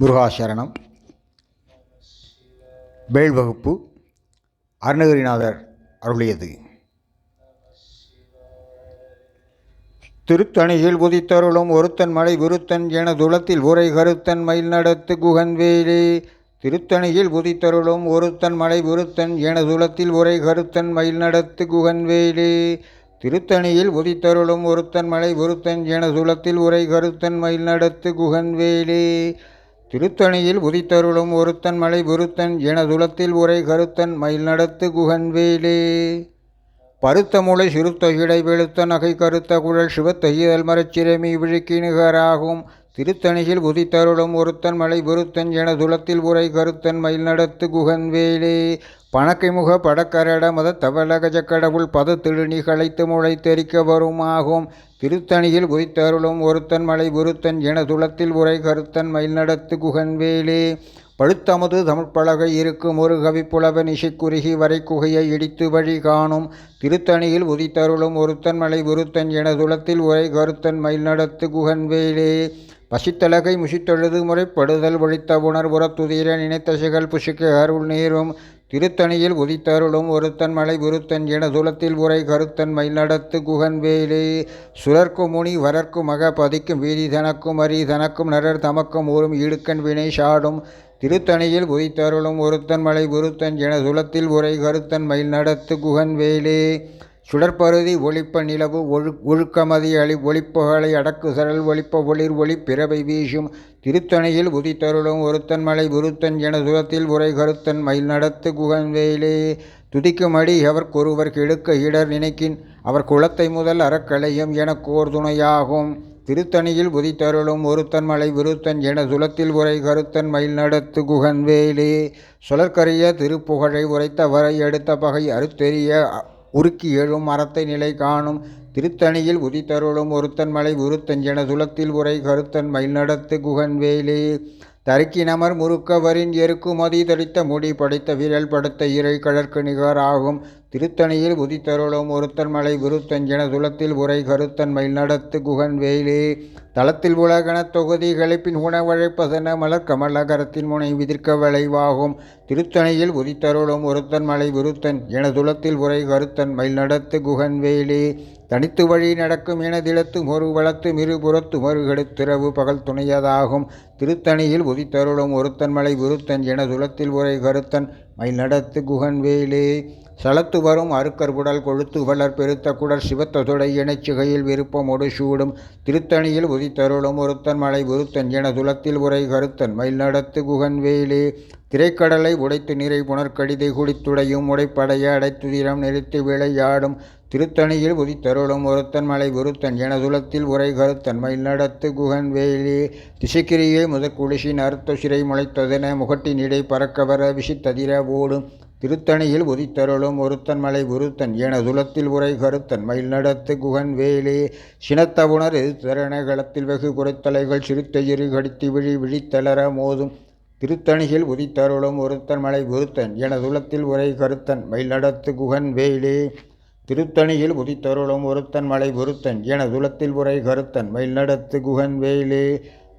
முருகாசரணம். வேள் வகுப்பு அருணகிரிநாதர் அருளியது. திருத்தணியில் உதித்தருளும் ஒருத்தன் மலை விருத்தன் என துளத்தில் உரை கருத்தன் மயில் நடத்து குகன்வேலே. திருத்தணியில் உதித்தருளும் ஒருத்தன் மலை விருத்தன் என துளத்தில் உரை கருத்தன் மயில் நடத்து குகன்வேலே. திருத்தணியில் உதித்தருளும் ஒருத்தன் மலை விருத்தன் என துளத்தில் உரை கருத்தன் மயில் நடத்து குகன்வேலே. திருத்தணியில் உதித்தருளும் ஒருத்தன் மலை விருத்தன் என துளத்தில் உரை கருத்தன் மயில் நடத்து குகன்வேலே பருத்த முளை சிறுத்த வெளுத்த நகை கருத்த குழல் சிவத்த மரச்சிறமி விழுக்கி நிகராகும் திருத்தணியில் உதித்தருளும் ஒருத்தன் மலை விருத்தன் என துளத்தில் உரை கருத்தன் மயில் நடத்து குகன்வேலே பணக்கை முக படக்கரட மத தவலகஜக்கடவுள் பத திருநி களைத்து முளை தெரிக்க வருமாகும். திருத்தணியில் உதித்தருளும் ஒருத்தன் மலை விருத்தன் என துளத்தில் உரை கருத்தன் மயில் நடத்து குகன்வேலே பழுத்தமது தமிழ்ப்பலகை இருக்கும் ஒரு கவிப்புலவ நிசைக்குறுகி வரை குகையை இடித்து வழி காணும். திருத்தணியில் உதித்தருளும் ஒருத்தன் மலை விருத்தன் என துளத்தில் உரை கருத்தன் மயில் நடத்து குகன்வேலே பசித்தலகை முசித்தொழுது முறைப்படுதல் ஒழித்த உணர்வுற துதிர நினைத்தசைகள் புசுக்கு அருள் நேரும் திருத்தணியில் உதித்தருளும் ஒருத்தன் மலை குருத்தன் என துளத்தில் உரை கருத்தன் மயில் நடத்து குகன்வேலே சுழற்கு முனி வரற்கு மக பதிக்கும் வீதி தனக்கும் அரி தனக்கும் நரர் தமக்கும் ஊரும் இடுக்கன் வினை சாடும் திருத்தணியில் உதித்தருளும் ஒருத்தன் மலை குருத்தன் என துளத்தில் உரை கருத்தன் மயில் நடத்து குகன்வேலே சுடற்பருதி ஒளிப்ப நிலவு ஒழு ஒழுக்கமதி அழி ஒளிப்புகளை அடக்கு சரல் ஒளிப்ப ஒளிர் ஒளி பிறவை வீசும். திருத்தணியில் உதித்தருளும் ஒருத்தன் மலை விருத்தன் என சுரத்தில் உரை கருத்தன் மயில் நடத்து குகன்வேலே துதிக்குமடி எவர்க்கொருவர் கெடுக்க இடர் நினைக்கின். அவர் குளத்தை முதல் அறக்களையும் என துணையாகும். திருத்தணியில் உதித்தருளும் ஒருத்தன் மலை விருத்தன் என சுலத்தில் உரை கருத்தன் மயில் நடத்து குகன்வேலே சுழற்கரிய திருப்புகழை உரைத்த வரை எடுத்த பகை அறுத்தெறிய உருக்கி எழும் மரத்தை நிலை காணும். திருத்தணியில் உதித்தருளும் ஒருத்தன் மலை உருத்தன் என துலத்தில் உரை கருத்தன் மயில் நடத்து குகன்வேலே தருக்கினமர் முறுக்கவரின் எருக்குமதி தடித்த முடி படைத்த விரல் படுத்த இறை கடற்கு நிகராகும். திருத்தணியில் உதித்தருளும் ஒருத்தன் மலை விருத்தன் என துலத்தில் உரை கருத்தன் மயில் நடத்து குகன் வேலே. தளத்தில் உலகன தொகுதி கழிப்பின் உணவழைப்பதென மலர் கமலகரத்தின் முனை விதிர்க்க விளைவாகும். திருத்தணியில் உதித்தருளும் ஒருத்தன் மலை விருத்தன் என துலத்தில் உரை கருத்தன் மயில் நடத்து குகன் வேலே. தனித்து வழி நடக்கும் எனதிலத்து ஒரு வளத்து மிருபுறத்து மறுகெடுத்திரவு பகல் துணையதாகும். திருத்தணியில் உதித்தருளும் ஒருத்தன் மலை விருத்தன் என துலத்தில் உரை கருத்தன் மயில் நடத்து குகன் வேலே. சலத்து வரும் அருக்கர் குடல் கொழுத்து வளர் பெருத்த குடல் சிவத்த தொடை இணைச்சிகையில் விருப்பமொடு சூடும். திருத்தணியில் உதித்தருளும் ஒருத்தன் மலை விருத்தன் என துலத்தில் உரை கருத்தன். மயில் நடத்து குகன் வேலே. திரைக்கடலை உடைத்து நிறை புனர்கடிதை குடித்துடையும். உடைப்படைய அடைத்துதிரம் நிறுத்தி விளையாடும். திருத்தணியில் உதித்தருளும் ஒருத்தன் மலை விருத்தன் எனதுலத்தில் உரை கருத்தன். மயில் நடத்து குகன் வேலே. திசைக்கிரியே முதற் குடிசின் அறுத்த சிறை முளைத்ததென முகட்டின் இடை பறக்க வர விசித்ததிர ஓடும். திருத்தணியில் உதித்தருளும் ஒருத்தன் மலை உருத்தன் என துலத்தில் உரை கருத்தன் மயில் நடத்து குகன் வேலே. சினத்தவுணர் எதிர்த்தரணகளத்தில் வெகு குறைத்தலைகள் சிறுத்த கடித்து விழி விழித்தளர மோதும். திருத்தணியில் உதித்தருளும் ஒருத்தன் மலை உருத்தன் என துலத்தில் உரை கருத்தன் மயில் நடத்து குகன் வேலே. திருத்தணியில் உதித்தருளும் ஒருத்தன் மலை உருத்தன் என துலத்தில் உரை கருத்தன் மயில் நடத்து குகன் வேலே.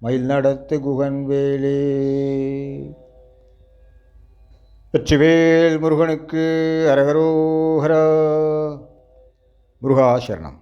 மயில் நடத்து குகன்வேலே. வெற்றிவேல் முருகனுக்கு அரகரோஹரா முருகாசரணம்